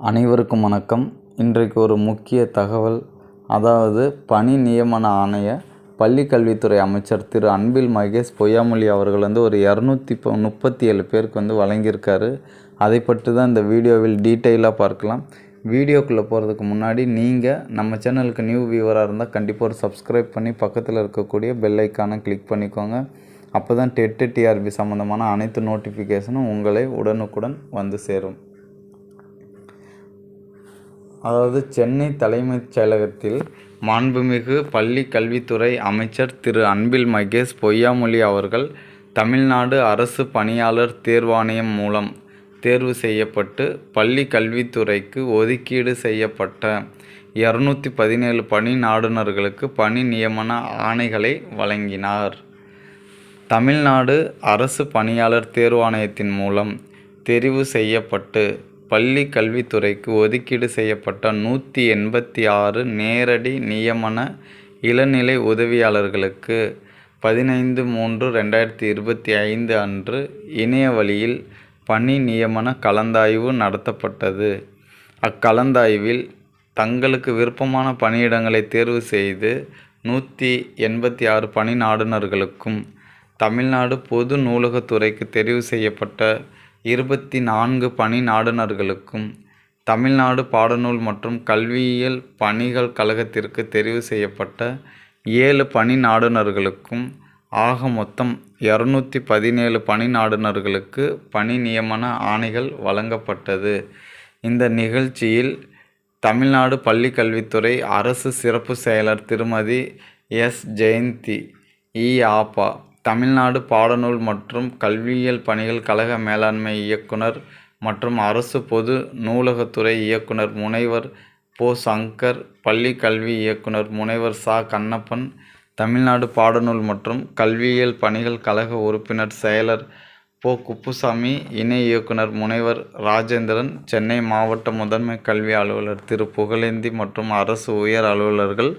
அனைவருக்கும் வணக்கம். இன்றைக்கு ஒரு முக்கிய தகவல் அதாவது பணி நியமன ஆணைய பள்ளி கல்வித்துறை அமைச்சர் திரு. அன்பில் மகேஷ் பொய்யாமொழி அவர்கள் வந்து ஒரு இரநூத்தி இப்போ முப்பத்தி ஏழு பேருக்கு வந்து வழங்கியிருக்காரு. அதை பற்றி தான் இந்த வீடியோவில் டீட்டெயிலாக பார்க்கலாம். வீடியோக்குள்ளே போகிறதுக்கு முன்னாடி நீங்கள் நம்ம சேனலுக்கு நியூ வியூவராக இருந்தால் கண்டிப்பாக ஒரு சப்ஸ்கிரைப் பண்ணி பக்கத்தில் இருக்கக்கூடிய பெல் ஐக்கானை கிளிக் பண்ணிக்கோங்க. அப்போ தான் டெட்டு டிஆர்பி சம்மந்தமான அனைத்து நோட்டிஃபிகேஷனும் உங்களை உடனுக்குடன் வந்து சேரும். அதாவது சென்னை தலைமைச் செயலகத்தில் மாண்புமிகு பள்ளி கல்வித்துறை அமைச்சர் திரு. அன்பில் மகேஷ் பொய்யாமொழி அவர்கள் தமிழ்நாடு அரசு பணியாளர் தேர்வாணையம் மூலம் தேர்வு செய்யப்பட்டு பள்ளி கல்வித்துறைக்கு ஒதுக்கீடு செய்யப்பட்ட இரநூத்தி பதினேழு பணி நாடுனர்களுக்கு பணி நியமன ஆணைகளை வழங்கினார். தமிழ்நாடு அரசு பணியாளர் தேர்வாணையத்தின் மூலம் தெரிவு செய்யப்பட்டு பள்ளி கல்வித்துறைக்கு ஒதுக்கீடு செய்யப்பட்ட நூற்றி எண்பத்தி ஆறு நேரடி நியமன இளநிலை உதவியாளர்களுக்கு பதினைந்து மூன்று ரெண்டாயிரத்தி இருபத்தி ஐந்து அன்று இணைய வழியில் பணி நியமன கலந்தாய்வு நடத்தப்பட்டது. அக்கலந்தாய்வில் தங்களுக்கு விருப்பமான பணியிடங்களை தேர்வு செய்து நூற்றி எண்பத்தி ஆறு பணி நாடுனர்களுக்கும் தமிழ்நாடு பொது நூலகத்துறைக்கு தெரிவு செய்யப்பட்ட இருபத்தி நான்கு பணி நாடுனர்களுக்கும் தமிழ்நாடு பாடநூல் மற்றும் கல்வியியல் பணிகள் கழகத்திற்கு தெரிவு செய்யப்பட்ட ஏழு பணி நாடுனர்களுக்கும் ஆக மொத்தம் இரநூத்தி பதினேழு பணி நாடுனர்களுக்கு பணி நியமன ஆணைகள் வழங்கப்பட்டது. இந்த நிகழ்ச்சியில் தமிழ்நாடு பள்ளிக்கல்வித்துறை அரசு சிறப்பு செயலர் திருமதி எஸ். ஜெயந்தி இ. ஆபா தமிழ்நாடு பாடநூல் மற்றும் கல்வியியல் பணிகள் கழக மேலாண்மை இயக்குனர் மற்றும் அரசு பொது நூலகத்துறை இயக்குனர் முனைவர் போ. சங்கர் பள்ளி கல்வி இயக்குனர் முனைவர் சா. கண்ணப்பன் தமிழ்நாடு பாடநூல் மற்றும் கல்வியியல் பணிகள் கழக உறுப்பினர் செயலர் போ. குப்புசாமி இணை இயக்குனர் முனைவர் ராஜேந்திரன் சென்னை மாவட்ட முதன்மை கல்வி அலுவலர் திரு. புகழேந்தி மற்றும் அரசு உயர் அலுவலர்கள்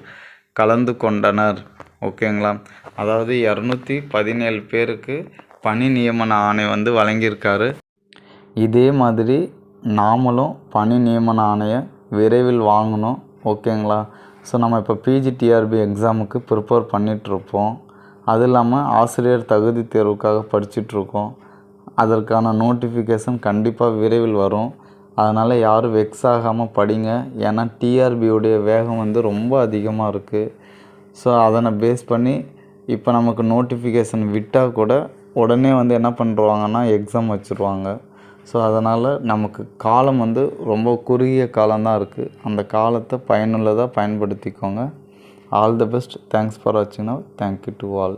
கலந்து கொண்டனர். ஓகேங்களா? அதாவது இரநூத்தி பதினேழு பேருக்கு பணி நியமன ஆணை வந்து வழங்கியிருக்காரு. இதே மாதிரி நாமளும் பணி நியமன ஆணையை விரைவில் வாங்கணும். ஓகேங்களா? ஸோ நம்ம இப்போ பிஜிடிஆர்பி எக்ஸாமுக்கு ப்ரிப்பேர் பண்ணிகிட்ருப்போம் அது இல்லாமல் ஆசிரியர் தகுதி தேர்வுக்காக படிச்சிட்ருக்கோம் அதற்கான நோட்டிஃபிகேஷன் கண்டிப்பாக விரைவில் வரும். அதனால் யாரும் வெக்ஸ் ஆகாமல் படிங்க. ஏன்னா டிஆர்பியுடைய வேகம் வந்து ரொம்ப அதிகமாக இருக்குது ஸோ அதனை பேஸ் பண்ணி இப்போ நமக்கு நோட்டிஃபிகேஷன் விட்டால் கூட உடனே வந்து என்ன பண்ணுறாங்கன்னா எக்ஸாம் வச்சுருவாங்க. ஸோ அதனால் நமக்கு காலம் வந்து ரொம்ப குறுகிய காலம்தான் இருக்குது அந்த காலத்தை பயனுள்ளதாக பயன்படுத்திக்கோங்க. All the best thanks for வாட்சிங் now thank you to all